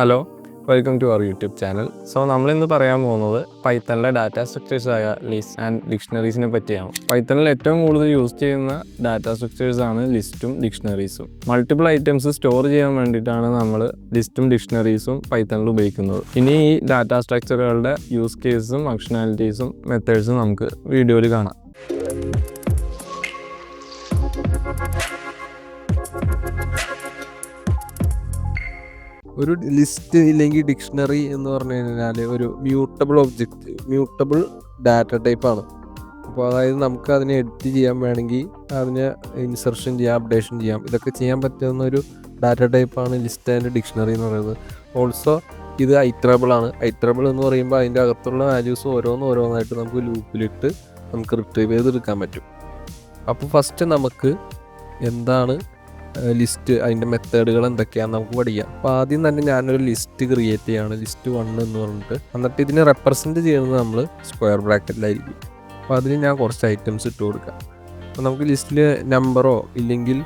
Hello welcome to our YouTube channel so നമ്മളിന്ന് പറയാൻ പോകുന്നത് പൈത്തണിലെ ഡാറ്റാ സ്ട്രക്ചേഴ്സ് ആയ ലിസ്റ്റ് ആൻഡ് ഡിക്ഷണറീസിനെ പറ്റിയാണ്. പൈത്തണിൽ ഏറ്റവും കൂടുതൽ യൂസ് ചെയ്യുന്ന ഡാറ്റാ സ്ട്രക്ചേഴ്സ് ആണ് ലിസ്റ്റും ഡിക്ഷണറീസും മൾട്ടിപ്പിൾ ഐറ്റംസ് സ്റ്റോർ ചെയ്യാൻ വേണ്ടിയിട്ടാണ് നമ്മൾ ലിസ്റ്റും ഡിക്ഷണറീസും പൈത്തണിൽ ഉപയോഗിക്കുന്നത്. ഇനി ഈ ഡാറ്റാ സ്ട്രക്ചറുകളുടെ യൂസ് കേസും ഫങ്ഷണാലിറ്റീസും മെത്തേഡ്സും നമുക്ക് വീഡിയോയിൽ കാണാം. ഒരു ലിസ്റ്റ് ഇല്ലെങ്കിൽ ഡിക്ഷണറി എന്ന് പറഞ്ഞു കഴിഞ്ഞാൽ ഒരു മ്യൂട്ടബിൾ ഒബ്ജക്റ്റ് മ്യൂട്ടബിൾ ഡാറ്റ ടൈപ്പാണ് അപ്പോൾ അതായത് നമുക്ക് അതിനെ എഡിറ്റ് ചെയ്യാൻ വേണമെങ്കിൽ അതിനെ ഇൻസർഷൻ ചെയ്യാം അപ്ഡേഷൻ ചെയ്യാം. ഇതൊക്കെ ചെയ്യാൻ പറ്റുന്ന ഒരു ഡാറ്റ ടൈപ്പാണ് ലിസ്റ്റ് ആൻഡ് ഡിക്ഷണറി എന്ന് പറയുന്നത്. ഓൾസോ ഇത് ഐറ്ററബിൾ ആണ്. ഐറ്ററബിൾ എന്ന് പറയുമ്പോൾ അതിന്റെ അകത്തുള്ള വാല്യൂസ് ഓരോന്ന് ഓരോന്നായിട്ട് നമുക്ക് ലൂപ്പിലിട്ട് നമുക്ക് റിട്രീവ് ചെയ്തെടുക്കാൻ പറ്റും. അപ്പോൾ ഫസ്റ്റ് നമുക്ക് എന്താണ് ലിസ്റ്റ് അതിന്റെ മെത്തേഡുകൾ എന്തൊക്കെയാണെന്ന് നമുക്ക് പഠിക്കാം. അപ്പോൾ ആദ്യം തന്നെ ഞാനൊരു ലിസ്റ്റ് ക്രിയേറ്റ് ചെയ്യാണ്. ലിസ്റ്റ് വൺ എന്ന് പറഞ്ഞിട്ട്. എന്നിട്ട് ഇതിനെ റെപ്രസെന്റ് ചെയ്യുന്നത് നമ്മൾ സ്ക്വയർ ബ്രാക്കറ്റിലായിരിക്കും അപ്പോൾ അതിന് ഞാൻ കുറച്ച് ഐറ്റംസ് ഇട്ട് കൊടുക്കാം. അപ്പോൾ നമുക്ക് ലിസ്റ്റിൽ നമ്പറോ ഇല്ലെങ്കിൽ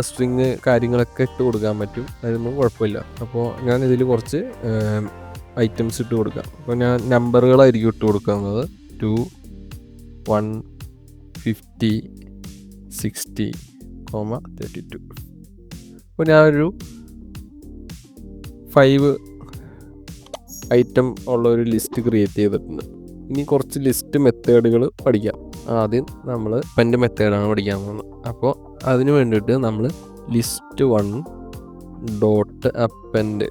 സ്ട്രിങ് കാര്യങ്ങളൊക്കെ ഇട്ട് കൊടുക്കാൻ പറ്റും. അതൊന്നും കുഴപ്പമില്ല. അപ്പോൾ ഞാൻ ഇതിൽ കുറച്ച് ഐറ്റംസ് ഇട്ട് കൊടുക്കാം. അപ്പോൾ ഞാൻ നമ്പറുകളായിരിക്കും ഇട്ട് കൊടുക്കുന്നത്. Two one fifty sixty comma thirty two. അപ്പോൾ ഞാനൊരു ഫൈവ് ഐറ്റം ഉള്ള ഒരു ലിസ്റ്റ് ക്രിയേറ്റ് ചെയ്തിട്ടുണ്ട്. ഇനി കുറച്ച് ലിസ്റ്റ് മെത്തേഡുകൾ പഠിക്കാം. ആദ്യം നമ്മൾ പെന്റെ മെത്തേഡാണ് പഠിക്കാൻ പോകുന്നത്. അപ്പോൾ അതിന് വേണ്ടിയിട്ട് നമ്മൾ ലിസ്റ്റ് വൺ ഡോട്ട് അപ്പൻഡ്.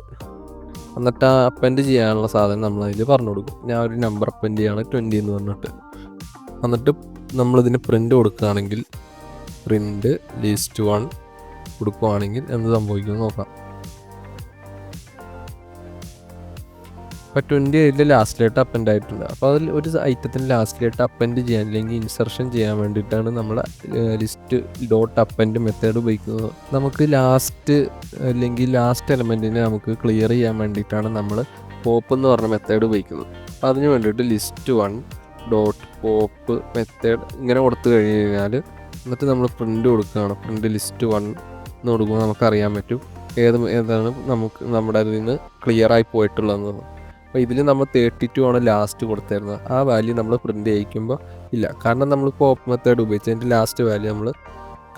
എന്നിട്ട് ആ അപ്പൻഡ് ചെയ്യാനുള്ള സാധനം നമ്മൾ അതിൽ പറഞ്ഞു കൊടുക്കും. ഞാൻ ഒരു നമ്പർ അപ്പൻഡ് ചെയ്യാണ് ട്വന്റി എന്ന് പറഞ്ഞിട്ട്. എന്നിട്ട് നമ്മളിതിന് പ്രിന്റ് കൊടുക്കുകയാണെങ്കിൽ പ്രിന്റ് ലിസ്റ്റ് വൺ കൊടുക്കുവാണെങ്കിൽ എന്ത് സംഭവിക്കുമെന്ന് നോക്കാം. ഇപ്പോൾ ട്വന്റി എയ്റ്റിൽ ലാസ്റ്റിലായിട്ട് അപ്പൻഡ് ആയിട്ടുണ്ട്. അപ്പോൾ അതിൽ ഒരു ഐറ്റത്തിന് ലാസ്റ്റിലായിട്ട് അപ്പൻഡ് ചെയ്യാൻ അല്ലെങ്കിൽ ഇൻസർഷൻ ചെയ്യാൻ വേണ്ടിയിട്ടാണ് നമ്മൾ ലിസ്റ്റ് ഡോട്ട് അപ്പൻഡ് മെത്തേഡ് ഉപയോഗിക്കുന്നത്. നമുക്ക് ലാസ്റ്റ് അല്ലെങ്കിൽ ലാസ്റ്റ് എലമെന്റിനെ നമുക്ക് ക്ലിയർ ചെയ്യാൻ വേണ്ടിയിട്ടാണ് നമ്മൾ പോപ്പ് എന്ന് പറഞ്ഞ മെത്തേഡ് ഉപയോഗിക്കുന്നത്. അപ്പോൾ അതിന് വേണ്ടിയിട്ട് list one dot pop method ഇങ്ങനെ കൊടുത്തു കഴിഞ്ഞ് കഴിഞ്ഞാൽ എന്നിട്ട് നമ്മൾ പ്രിന്റ് കൊടുക്കുകയാണ്. പ്രിന്റ് ലിസ്റ്റ് വൺ എന്ന് കൊടുക്കുമ്പോൾ നമുക്ക് അറിയാൻ പറ്റും ഏത് ഏതാണ് നമുക്ക് നമ്മുടെ അതിൽ നിന്ന് ആയി പോയിട്ടുള്ളതെന്ന് അപ്പോൾ ഇതിൽ നമ്മൾ തേർട്ടി ടു ആണ് ലാസ്റ്റ് കൊടുത്തിരുന്നത്. ആ വാല്യൂ നമ്മൾ പ്രിന്റ് ചെയ്യിക്കുമ്പോൾ ഇല്ല. കാരണം നമ്മൾ പോപ്പ് മെത്തേഡ് ഉപയോഗിച്ച് അതിന്റെ ലാസ്റ്റ് വാല്യൂ നമ്മൾ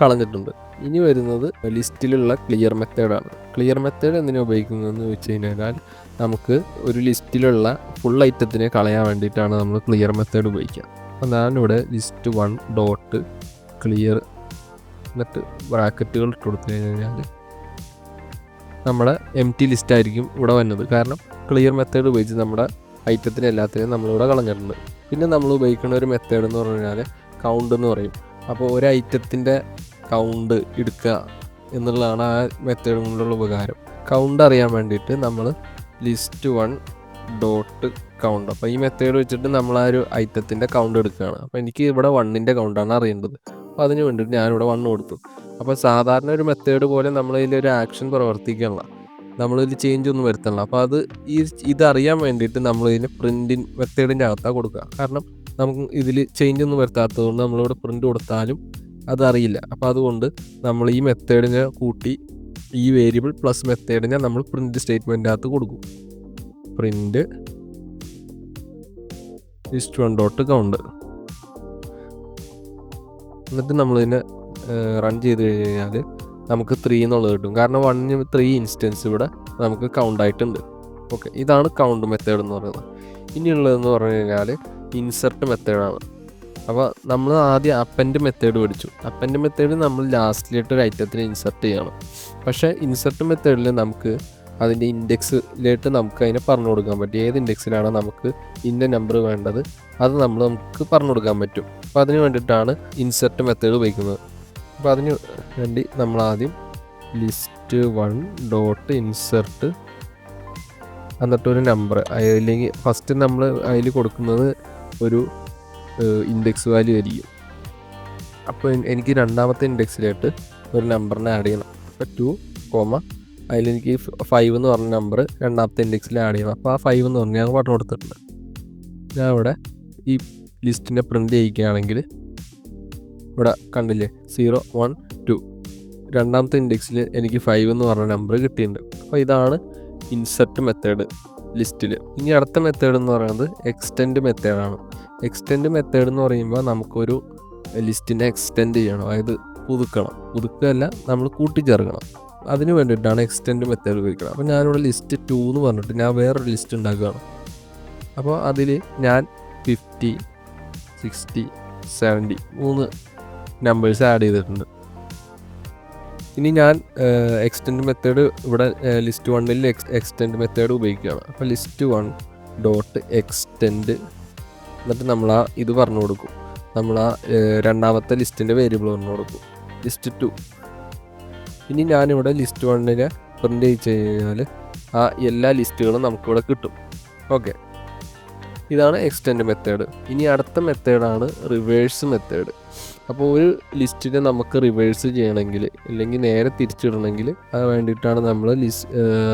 കളഞ്ഞിട്ടുണ്ട്. ഇനി വരുന്നത് ലിസ്റ്റിലുള്ള ക്ലിയർ മെത്തേഡാണ് ക്ലിയർ മെത്തേഡ് എന്തിനാണ് ഉപയോഗിക്കുന്നതെന്ന് വെച്ച് കഴിഞ്ഞാൽ നമുക്ക് ഒരു ലിസ്റ്റിലുള്ള ഫുൾ ഐറ്റത്തിനെ കളയാൻ വേണ്ടിയിട്ടാണ് നമ്മൾ ക്ലിയർ മെത്തേഡ് ഉപയോഗിക്കുക. അപ്പോൾ ഞാനിവിടെ ലിസ്റ്റ് വൺ ഡോട്ട് ക്ലിയർ എന്നിട്ട് ബ്രാക്കറ്റുകൾ ഇട്ട് കൊടുത്തു കഴിഞ്ഞാൽ നമ്മുടെ എം ടി ലിസ്റ്റ് ആയിരിക്കും ഇവിടെ വന്നത്. കാരണം ക്ലിയർ മെത്തേഡ് ഉപയോഗിച്ച് നമ്മുടെ ഐറ്റത്തിന് എല്ലാത്തിനെയും നമ്മളിവിടെ കളഞ്ഞിട്ടുണ്ട്. പിന്നെ നമ്മൾ ഉപയോഗിക്കുന്ന ഒരു മെത്തേഡ് എന്ന് പറഞ്ഞു കഴിഞ്ഞാൽ കൗണ്ട് എന്ന് പറയും. അപ്പോൾ ഒരു ഐറ്റത്തിന്റെ കൗണ്ട് എടുക്കുക എന്നുള്ളതാണ് ആ മെത്തേഡ് കൊണ്ടുള്ള ഉപകാരം. കൗണ്ട് അറിയാൻ വേണ്ടിയിട്ട് നമ്മൾ ലിസ്റ്റ് വൺ ഡോട്ട് കൗണ്ട് അപ്പോൾ ഈ മെത്തേഡ് വെച്ചിട്ട് നമ്മൾ ആ ഒരു ഐറ്റത്തിന്റെ കൗണ്ട് എടുക്കുകയാണ്. അപ്പോൾ എനിക്ക് ഇവിടെ വണ്ണിന്റെ കൗണ്ടാണ് അറിയേണ്ടത്. അപ്പോൾ അതിന് വേണ്ടിയിട്ട് ഞാനിവിടെ വണ്ണം കൊടുത്തു. അപ്പോൾ സാധാരണ ഒരു മെത്തേഡ് പോലെ നമ്മൾ ഒരു ആക്ഷൻ പ്രവർത്തിക്കണില്ല നമ്മളിതിൽ ചേഞ്ച് ഒന്നും വരുത്തണില്ല അപ്പോൾ അത് ഈ ഇതറിയാൻ വേണ്ടിയിട്ട് നമ്മൾ ഇതിന് പ്രിന്റിൻ മെത്തേഡിന്റെ അകത്താണ് കൊടുക്കുക കാരണം നമുക്ക് ഇതിൽ ചേഞ്ച് ഒന്നും വരുത്താത്തത് കൊണ്ട് നമ്മളിവിടെ പ്രിന്റ് കൊടുത്താലും അതറിയില്ല. അപ്പോൾ അതുകൊണ്ട് നമ്മൾ ഈ മെത്തേഡിനെ കൂട്ടി ഈ വേരിയബിൾ പ്ലസ് മെത്തേഡിനെ നമ്മൾ പ്രിന്റ് സ്റ്റേറ്റ്മെന്റ് അകത്ത് കൊടുക്കും. Print list one dot count എന്നിട്ട് നമ്മളിതിനെ റൺ ചെയ്ത് കഴിഞ്ഞ് കഴിഞ്ഞാൽ നമുക്ക് ത്രീ എന്നുള്ളത് കിട്ടും. കാരണം വണ്ണിന് ത്രീ ഇൻസ്റ്റൻസ് ഇവിടെ നമുക്ക് കൗണ്ട് ആയിട്ടുണ്ട്. ഓക്കെ ഇതാണ് കൗണ്ട് മെത്തേഡ് എന്ന് പറയുന്നത്. ഇനിയുള്ളതെന്ന് പറഞ്ഞു കഴിഞ്ഞാൽ ഇൻസെർട്ട് മെത്തേഡാണ് അപ്പോൾ നമ്മൾ ആദ്യം അപ്പന്റെ മെത്തേഡ് പഠിച്ചു. അപ്പന്റെ മെത്തേഡ് നമ്മൾ ലാസ്റ്റിലിട്ട് ഒരു ഐറ്റത്തിന് ഇൻസെർട്ട് ചെയ്യണം. പക്ഷേ ഇൻസെർട്ട് മെത്തേഡിൽ നമുക്ക് അതിന്റെ ഇൻഡെക്സിലേട്ട് നമുക്ക് അതിനെ പറഞ്ഞു കൊടുക്കാൻ പറ്റും. ഏത് ഇൻഡെക്സിലാണ് നമുക്ക് ഇന്ന നമ്പർ വേണ്ടത്? അത് നമ്മൾ നമുക്ക് പറഞ്ഞു കൊടുക്കാൻ പറ്റും. അപ്പോൾ അതിന് വേണ്ടിയിട്ടാണ് ഇൻസെർട്ട് മെത്തേഡ് ഉപയോഗിക്കുന്നത്. അപ്പോൾ അതിന് വേണ്ടി നമ്മൾ ആദ്യം ലിസ്റ്റ് വൺ ഡോട്ട് ഇൻസെർട്ട് എന്നിട്ടൊരു നമ്പർ അല്ലെങ്കിൽ ഫസ്റ്റ് നമ്മൾ അതിൽ കൊടുക്കുന്നത് ഒരു ഇൻഡെക്സ് വാല്യൂ ആയിരിക്കും. അപ്പോൾ എനിക്ക് രണ്ടാമത്തെ ഇൻഡെക്സിലായിട്ട് ഒരു നമ്പറിനെ ആഡ് ചെയ്യണം. അപ്പോൾ ടു കോമ അതിലെനിക്ക് ഫൈവ് എന്ന് പറഞ്ഞ നമ്പർ രണ്ടാമത്തെ ഇൻഡെക്സിൽ ആഡ് ചെയ്യണം. അപ്പോൾ ആ ഫൈവ് എന്ന് പറഞ്ഞാൽ ഞാൻ പറഞ്ഞു കൊടുത്തിട്ടുണ്ട്. ഞാൻ ഇവിടെ ഈ ലിസ്റ്റിനെ പ്രിന്റ് ചെയ്യിക്കുകയാണെങ്കിൽ ഇവിടെ കണ്ടില്ലേ? Zero one two. രണ്ടാമത്തെ ഇൻഡെക്സിൽ എനിക്ക് ഫൈവ് എന്ന് പറഞ്ഞ നമ്പർ കിട്ടിയിട്ടുണ്ട്. അപ്പോൾ ഇതാണ് ഇൻസെർട്ട് മെത്തേഡ് ലിസ്റ്റിൽ ഇനി അടുത്ത മെത്തേഡ് എന്ന് പറയുന്നത് എക്സ്റ്റെൻഡ് മെത്തേഡാണ് എക്സ്റ്റെൻഡ് മെത്തേഡ് എന്ന് പറയുമ്പോൾ നമുക്കൊരു ലിസ്റ്റിനെ എക്സ്റ്റെൻഡ് ചെയ്യണം. അതായത് പുതുക്കണം. പുതുക്കല്ല നമ്മൾ കൂട്ടിച്ചേർക്കണം. അതിന് വേണ്ടിയിട്ടാണ് എക്സ്റ്റെൻഡ് മെത്തേഡ് ഉപയോഗിക്കുന്നത്. അപ്പോൾ ഞാനിവിടെ ലിസ്റ്റ് ടു എന്ന് പറഞ്ഞിട്ട് ഞാൻ വേറൊരു ലിസ്റ്റ് ഉണ്ടാക്കുകയാണ്. അപ്പോൾ അതിൽ ഞാൻ ഫിഫ്റ്റി സിക്സ്റ്റി സെവന്റി മൂന്ന് നമ്പേഴ്സ് ആഡ് ചെയ്തിട്ടുണ്ട്. ഇനി ഞാൻ എക്സ്റ്റെൻഡ് മെത്തേഡ് ഇവിടെ ലിസ്റ്റ് വണ്ണിൽ എക്സ് എക്സ്റ്റെൻഡ് മെത്തേഡ് ഉപയോഗിക്കുകയാണ്. അപ്പോൾ ലിസ്റ്റ് വൺ ഡോട്ട് എക്സ്റ്റെൻഡ് എന്നിട്ട് നമ്മൾ ആ ഇത് പറഞ്ഞു കൊടുക്കും. നമ്മൾ ആ രണ്ടാമത്തെ ലിസ്റ്റിന്റെ വേരിയബിൾ പറഞ്ഞു കൊടുക്കും. ലിസ്റ്റ് ടു ഇനി ഞാനിവിടെ ലിസ്റ്റ് വണ്ണിനെ പ്രിന്റ് ചെയ്ത് കഴിഞ്ഞാൽ ആ എല്ലാ ലിസ്റ്റുകളും നമുക്കിവിടെ കിട്ടും. ഓക്കെ ഇതാണ് എക്സ്റ്റെൻഡ് മെത്തേഡ് ഇനി അടുത്ത മെത്തേഡാണ് റിവേഴ്സ് മെത്തേഡ് അപ്പോൾ ഒരു ലിസ്റ്റിനെ നമുക്ക് റിവേഴ്സ് ചെയ്യണമെങ്കിൽ അല്ലെങ്കിൽ നേരെ തിരിച്ചിടണമെങ്കിൽ അത് വേണ്ടിയിട്ടാണ് നമ്മൾ ലിസ്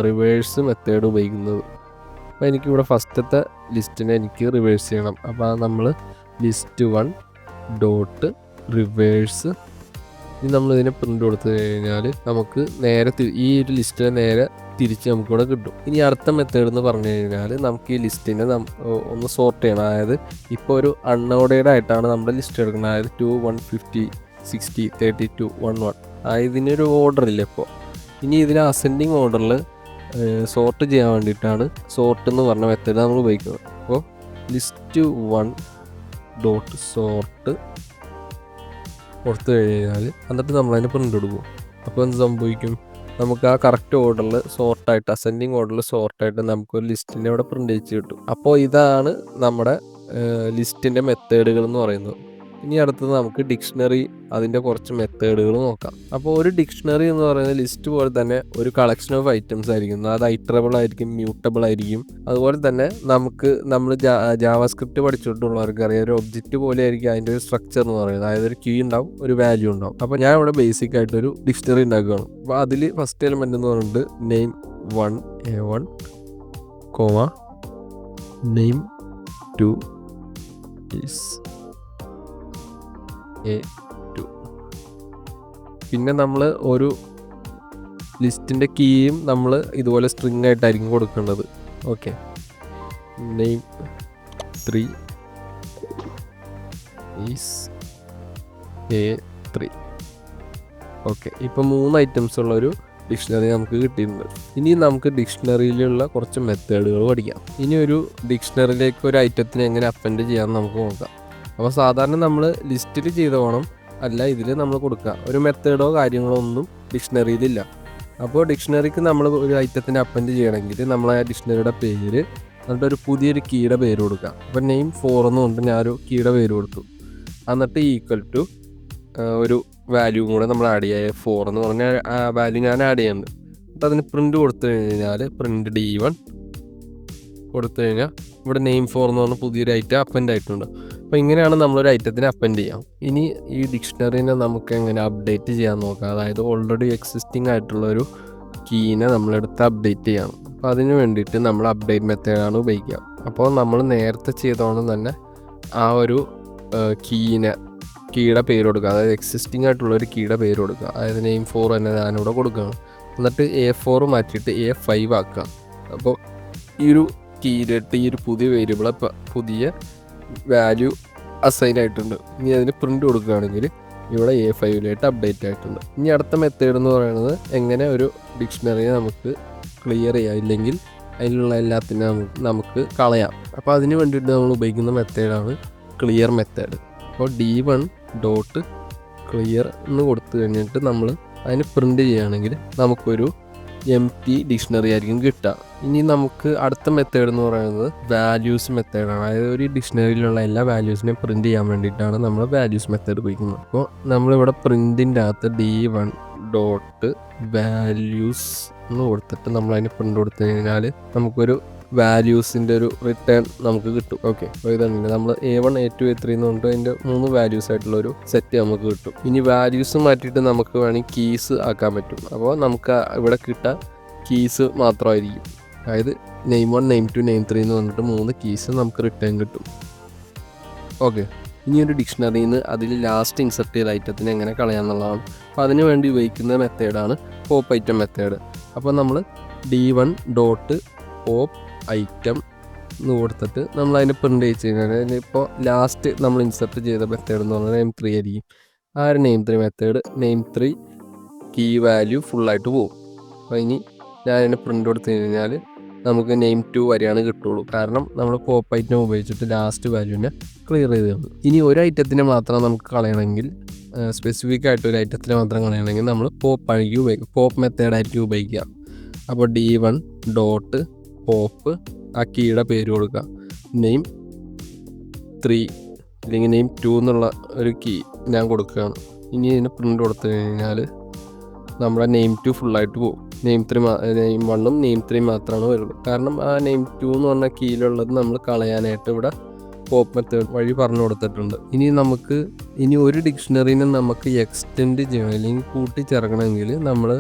റിവേഴ്സ് മെത്തേഡ് ഉപയോഗിക്കുന്നത്. അപ്പോൾ എനിക്കിവിടെ ഫസ്റ്റത്തെ ലിസ്റ്റിനെ എനിക്ക് റിവേഴ്സ് ചെയ്യണം. അപ്പോൾ നമ്മൾ ലിസ്റ്റ് വൺ ഡോട്ട് റിവേഴ്സ് ഇനി നമ്മളിതിനെ പ്രിന്റ് കൊടുത്തു കഴിഞ്ഞാൽ നമുക്ക് നേരെ ഈ ഒരു ലിസ്റ്റിനെ നേരെ തിരിച്ച് നമുക്കിവിടെ കിട്ടും. ഇനി അടുത്ത മെത്തേഡ് എന്ന് പറഞ്ഞു കഴിഞ്ഞാൽ നമുക്ക് ഈ ലിസ്റ്റിനെ ഒന്ന് സോർട്ട് ചെയ്യണം. അതായത് ഇപ്പോൾ ഒരു അൺഓർഡേഡ് ആയിട്ടാണ് നമ്മുടെ ലിസ്റ്റ് എടുക്കുന്നത്. അതായത് two one fifty sixty thirty two one one ഇതിനൊരു ഓർഡർ ഇല്ല ഇപ്പോൾ ഇനി ഇതിന് അസെൻഡിങ് ഓർഡറിൽ സോർട്ട് ചെയ്യാൻ വേണ്ടിയിട്ടാണ് സോർട്ട് എന്ന് പറഞ്ഞ മെത്തേഡ് നമ്മൾ ഉപയോഗിക്കുന്നത്. അപ്പോൾ ലിസ്റ്റ് വൺ ഡോട്ട് സോർട്ട് കൊടുത്തു കഴിഞ്ഞാൽ എന്നിട്ട് നമ്മളതിന് പ്രിന്റ് എടുക്കും അപ്പോൾ എന്ത് സംഭവിക്കും? നമുക്ക് ആ കറക്റ്റ് ഓർഡറിൽ സോർട്ടായിട്ട് അസെൻഡിങ് ഓർഡറിൽ സോർട്ടായിട്ട് നമുക്കൊരു ലിസ്റ്റിന്റെ അവിടെ പ്രിന്റ് അയച്ച് കിട്ടും. അപ്പോൾ ഇതാണ് നമ്മുടെ ലിസ്റ്റിന്റെ മെത്തേഡുകൾ എന്ന് പറയുന്നത്. ഇനി അടുത്തത് നമുക്ക് ഡിക്ഷണറി അതിന്റെ കുറച്ച് മെത്തേഡുകൾ നോക്കാം. അപ്പോൾ ഒരു ഡിക്ഷണറി എന്ന് പറയുന്നത് ലിസ്റ്റ് പോലെ തന്നെ ഒരു കളക്ഷൻ ഓഫ് ഐറ്റംസ് ആയിരിക്കും. അത് ഐറ്ററബിൾ ആയിരിക്കും മ്യൂട്ടബിൾ ആയിരിക്കും. അതുപോലെ തന്നെ നമുക്ക് നമ്മൾ ജാവാസ്ക്രിപ്റ്റ് പഠിച്ചിട്ടുള്ളവർക്ക് അറിയാം ഒരു ഒബ്ജക്റ്റ് പോലെ ആയിരിക്കും അതിന്റെ ഒരു സ്ട്രക്ചർ എന്ന് പറയുന്നത്. അതായത് ഒരു കീ ഉണ്ടാവും ഒരു വാല്യൂ ഉണ്ടാവും. അപ്പോൾ ഞാൻ ഇവിടെ ബേസിക് ആയിട്ടൊരു ഡിക്ഷണറി ഉണ്ടാക്കുകയാണ്. അപ്പോൾ അതിൽ ഫസ്റ്റ് എലിമെന്റ് എന്ന് പറയുന്നത് name one A one comma name two is A two പിന്നെ നമ്മൾ ഒരു ലിസ്റ്റിന്റെ കീയും നമ്മൾ ഇതുപോലെ സ്ട്രിങ് ആയിട്ടായിരിക്കും കൊടുക്കേണ്ടത്. Okay name three is A three okay ഇപ്പം മൂന്ന് ഐറ്റംസ് ഉള്ള ഒരു ഡിക്ഷണറി നമുക്ക് കിട്ടിയിട്ടുണ്ട്. ഇനി നമുക്ക് ഡിക്ഷണറിയിലുള്ള കുറച്ച് മെത്തേഡുകൾ പഠിക്കാം. ഇനി ഒരു ഡിക്ഷണറിയിലേക്ക് ഒരു ഐറ്റത്തിന് എങ്ങനെ അപ്പൻഡ് ചെയ്യാമെന്ന് നമുക്ക് നോക്കാം. അപ്പോൾ സാധാരണ നമ്മൾ ലിസ്റ്റിൽ ചെയ്ത പോകണം അല്ല ഇതിൽ നമ്മൾ കൊടുക്കുക. ഒരു മെത്തേഡോ കാര്യങ്ങളോ ഒന്നും ഡിക്ഷണറിയിലില്ല. അപ്പോൾ ഡിക്ഷണറിക്ക് നമ്മൾ ഒരു ഐറ്റത്തിന്റെ അപ്പൻഡ് ചെയ്യണമെങ്കിൽ നമ്മൾ ആ ഡിക്ഷണറിയുടെ പേര് എന്നിട്ട് ഒരു പുതിയൊരു കീയുടെ പേര് കൊടുക്കുക. അപ്പോൾ നെയിം ഫോർ എന്ന് കൊണ്ട് ഞാനൊരു കീയുടെ പേര് കൊടുത്തു. എന്നിട്ട് ഈക്വൽ ടു ഒരു വാല്യൂ കൂടെ നമ്മൾ ആഡ് ചെയ്യുക ഫോർ എന്ന് പറഞ്ഞ വാല്യൂ ഞാൻ ആഡ് ചെയ്യുന്നുണ്ട്. എന്നിട്ട് അതിന് പ്രിന്റ് കൊടുത്തു കഴിഞ്ഞാൽ പ്രിന്റ് ഡി വൺ കൊടുത്തു കഴിഞ്ഞാൽ ഇവിടെ നെയിം ഫോർ എന്ന് പറഞ്ഞ പുതിയൊരു ഐറ്റം അപ്പൻഡ് ആയിട്ടുണ്ട്. അപ്പോൾ ഇങ്ങനെയാണ് നമ്മളൊരു ഐറ്റത്തിന് അപ്പൻഡ് ചെയ്യാം. ഇനി ഈ ഡിക്ഷണറിനെ നമുക്ക് എങ്ങനെ അപ്ഡേറ്റ് ചെയ്യാൻ നോക്കാം. അതായത് ഓൾറെഡി എക്സിസ്റ്റിംഗ് ആയിട്ടുള്ള ഒരു കീനെ നമ്മളെടുത്ത് അപ്ഡേറ്റ് ചെയ്യാം അപ്പോൾ അതിന് വേണ്ടിയിട്ട് നമ്മൾ അപ്ഡേറ്റ് മെത്തേഡാണ് ഉപയോഗിക്കുക. അപ്പോൾ നമ്മൾ നേരത്തെ ചെയ്തോണം തന്നെ ആ ഒരു കീനെ കീയുടെ പേര് കൊടുക്കുക. അതായത് എക്സിസ്റ്റിംഗ് ആയിട്ടുള്ള ഒരു കീയുടെ പേര് കൊടുക്കുക. അതായത് നെയിം ഫോർ തന്നെ ഞാനിവിടെ കൊടുക്കുകയാണ്. എന്നിട്ട് എ ഫോർ മാറ്റിയിട്ട് എ ഫൈവ് ആക്കുക. അപ്പോൾ ഈ ഒരു കീയിലിട്ട് ഈ ഒരു പുതിയ വേരിയബിൾ പുതിയ വാല്യൂ അസൈൻ ആയിട്ടുണ്ട്. ഇനി അതിന് പ്രിന്റ് കൊടുക്കുകയാണെങ്കിൽ ഇവിടെ എ ഫൈവിലായിട്ട് അപ്ഡേറ്റ് ആയിട്ടുണ്ട്. ഇനി അടുത്ത മെത്തേഡ് എന്ന് പറയുന്നത് എങ്ങനെ ഒരു ഡിക്ഷണറിയെ നമുക്ക് ക്ലിയർ ചെയ്യാം. ഇല്ലെങ്കിൽ അതിലുള്ള എല്ലാത്തിനും നമുക്ക് നമുക്ക് കളയാം. അപ്പോൾ അതിന് വേണ്ടിയിട്ട് നമ്മൾ ഉപയോഗിക്കുന്ന മെത്തേഡാണ് ക്ലിയർ മെത്തേഡ് അപ്പോൾ ഡി വൺ ഡോട്ട് ക്ലിയർ എന്ന് കൊടുത്തു കഴിഞ്ഞിട്ട് നമ്മൾ അതിന് പ്രിന്റ് ചെയ്യുകയാണെങ്കിൽ നമുക്കൊരു എം ടി ഡിക്ഷണറി ആയിരിക്കും കിട്ടുക. ഇനി നമുക്ക് അടുത്ത മെത്തേഡ് എന്ന് പറയുന്നത് വാല്യൂസ് മെത്തേഡാണ് അതായത് ഒരു ഡിക്ഷണറിയിലുള്ള എല്ലാ വാല്യൂസിനെയും പ്രിന്റ് ചെയ്യാൻ വേണ്ടിയിട്ടാണ് നമ്മൾ വാല്യൂസ് മെത്തേഡ് ഉപയോഗിക്കുന്നത്. അപ്പോൾ നമ്മളിവിടെ പ്രിന്റിന്റെ അകത്ത് ഡി വൺ ഡോട്ട് വാല്യൂസ് എന്ന് കൊടുത്തിട്ട് നമ്മൾ അതിന് പ്രിന്റ് കൊടുത്തു കഴിഞ്ഞാൽ നമുക്കൊരു വാല്യൂസിന്റെ ഒരു റിട്ടേൺ നമുക്ക് കിട്ടും. ഓക്കെ അപ്പോൾ ഇതാണ് നമ്മൾ A one A two A three എന്ന് പറഞ്ഞിട്ട് അതിന്റെ മൂന്ന് വാല്യൂസ് ആയിട്ടുള്ള ഒരു സെറ്റ് നമുക്ക് കിട്ടും. ഇനി വാല്യൂസ് മാറ്റിയിട്ട് നമുക്ക് വേണമെങ്കിൽ കീസ് ആക്കാൻ പറ്റും. അപ്പോൾ നമുക്ക് ഇവിടെ കിട്ടുക കീസ് മാത്രമായിരിക്കും. അതായത് name one name two name three എന്ന് പറഞ്ഞിട്ട് മൂന്ന് കീസ് നമുക്ക് റിട്ടേൺ കിട്ടും. ഓക്കെ ഇനി ഒരു ഡിക്ഷണറിയിൽ നിന്ന് അതിൽ ലാസ്റ്റ് ഇൻസെർട്ട് ചെയ്ത ഐറ്റത്തിന് എങ്ങനെ കളയാന്നുള്ളതാണ് അപ്പോൾ അതിന് വേണ്ടി ഉപയോഗിക്കുന്ന മെത്തേഡാണ് പോപ്പ് ഐറ്റം മെത്തേഡ് അപ്പോൾ നമ്മൾ D one dot pop item എന്ന് കൊടുത്തിട്ട് നമ്മൾ അതിനെ പ്രിന്റ് അയച്ച് കഴിഞ്ഞാൽ ഇപ്പോൾ ലാസ്റ്റ് നമ്മൾ ഇൻസെർട്ട് ചെയ്ത മെത്തേഡ് എന്ന് പറഞ്ഞാൽ നെയിം ത്രീ ആയിരിക്കും. ആ ഒരു name three method name three key value ഫുള്ളായിട്ട് പോകും അപ്പോൾ ഇനി ഞാൻ അതിന് പ്രിന്റ് കൊടുത്തു കഴിഞ്ഞാൽ നമുക്ക് നെയിം ടു വരെയാണ് കിട്ടുള്ളൂ. കാരണം നമ്മൾ പോപ്പ് ഐറ്റം ഉപയോഗിച്ചിട്ട് ലാസ്റ്റ് വാല്യൂവിനെ ക്ലിയർ ചെയ്ത് തന്നു. ഇനി ഒരു ഐറ്റത്തിനെ മാത്രം നമുക്ക് കളയണമെങ്കിൽ സ്പെസിഫിക് ആയിട്ട് ഒരു ഐറ്റത്തിനെ മാത്രം കളയണമെങ്കിൽ നമ്മൾ പോപ്പ് ആയിരിക്കും ഉപയോഗിക്കുക പോപ്പ് മെത്തേഡായിരിക്കും ഉപയോഗിക്കുക. അപ്പോൾ ഡി വൺ ഡോട്ട് പോപ്പ് ആ കീയുടെ പേര് കൊടുക്കുക. നെയിം ത്രീ അല്ലെങ്കിൽ നെയിം ടു എന്നുള്ള ഒരു കീ ഞാൻ കൊടുക്കുകയാണ്. ഇനി ഇതിന് പ്രിന്റ് കൊടുത്തു കഴിഞ്ഞാൽ നമ്മുടെ നെയിം ടു ഫുള്ളായിട്ട് പോകും നെയിം ത്രീ നെയിം വണ്ണും നെയിം ത്രീ മാത്രമാണ് വരുള്ളൂ. കാരണം ആ നെയിം ടു എന്ന് പറഞ്ഞ കീയിലുള്ളത് നമ്മൾ കളയാനായിട്ട് ഇവിടെ പോപ്പ് മെത്തേഡ് വഴി പറഞ്ഞു കൊടുത്തിട്ടുണ്ട്. ഇനി നമുക്ക് ഇനി ഒരു ഡിക്ഷണറിനെ നമുക്ക് എക്സ്റ്റെൻഡ് ചെയ്യണം അല്ലെങ്കിൽ കൂട്ടിച്ചേർക്കണമെങ്കിൽ നമ്മൾ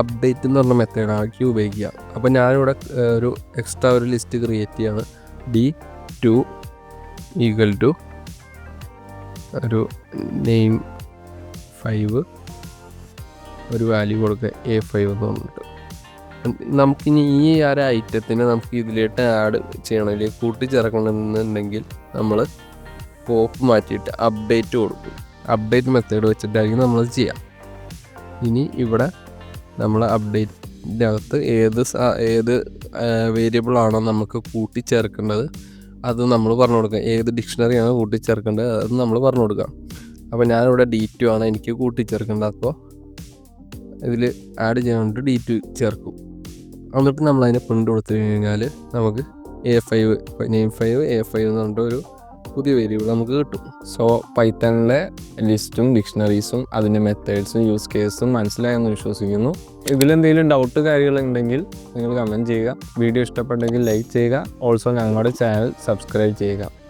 അപ്ഡേറ്റ് എന്ന് പറഞ്ഞ മെത്തേഡാക്കി ഉപയോഗിക്കുക. അപ്പോൾ ഞാനിവിടെ ഒരു എക്സ്ട്രാ ഒരു ലിസ്റ്റ് ക്രിയേറ്റ് ചെയ്യാണ്. ഡി ടു ഈക്വൽ ടു ഒരു നെയിം ഫൈവ് ഒരു വാല്യൂ കൊടുക്കുക എ ഫൈവ് എന്ന് പറഞ്ഞിട്ട്. നമുക്കിനി ഈ ഒരു ഐറ്റത്തിന് നമുക്ക് ഇതിലേക്ക് ആഡ് ചെയ്യണം അല്ലെങ്കിൽ കൂട്ടിച്ചേർക്കണമെന്നുണ്ടെങ്കിൽ നമ്മൾ പോപ്പ് മാറ്റിയിട്ട് അപ്ഡേറ്റ് കൊടുക്കും. അപ്ഡേറ്റ് മെത്തേഡ് വെച്ചിട്ടായിരിക്കും നമ്മൾ ചെയ്യാം. ഇനി ഇവിടെ നമ്മൾ അപ്ഡേറ്റിന്റെ അകത്ത് ഏത് ഏത് വേരിയബിളാണോ നമുക്ക് കൂട്ടിച്ചേർക്കേണ്ടത് അത് നമ്മൾ പറഞ്ഞു കൊടുക്കുക ഏത് ഡിക്ഷണറിയാണ് കൂട്ടിച്ചേർക്കേണ്ടത് അത് നമ്മൾ പറഞ്ഞു കൊടുക്കാം. അപ്പോൾ ഞാനിവിടെ ഡി ടു ആണ് എനിക്ക് കൂട്ടിച്ചേർക്കേണ്ടത്. അപ്പോൾ ഇതിൽ ആഡ് ചെയ്യാൻ വേണ്ടി ഡി ടു ചേർക്കും. എന്നിട്ട് നമ്മൾ അതിനെ പ്രിന്റ് കൊടുത്തു കഴിഞ്ഞാൽ നമുക്ക് A five name five A five എന്ന് പറഞ്ഞിട്ട് ഒരു പുതിയ വേരിയബിൾ നമുക്ക് കിട്ടും. സോ പൈത്തണിലെ ലിസ്റ്റും ഡിക്ഷണറീസും അതിന്റെ മെത്തേഡ്സും യൂസ് കേസും മനസ്സിലായെന്ന് വിശ്വസിക്കുന്നു. ഇതിലെന്തെങ്കിലും ഡൗട്ട് കാര്യങ്ങളുണ്ടെങ്കിൽ നിങ്ങൾ കമന്റ് ചെയ്യുക. വീഡിയോ ഇഷ്ടപ്പെട്ടെങ്കിൽ ലൈക്ക് ചെയ്യുക. ഓൾസോ ഞങ്ങളുടെ ചാനൽ സബ്സ്ക്രൈബ് ചെയ്യുക.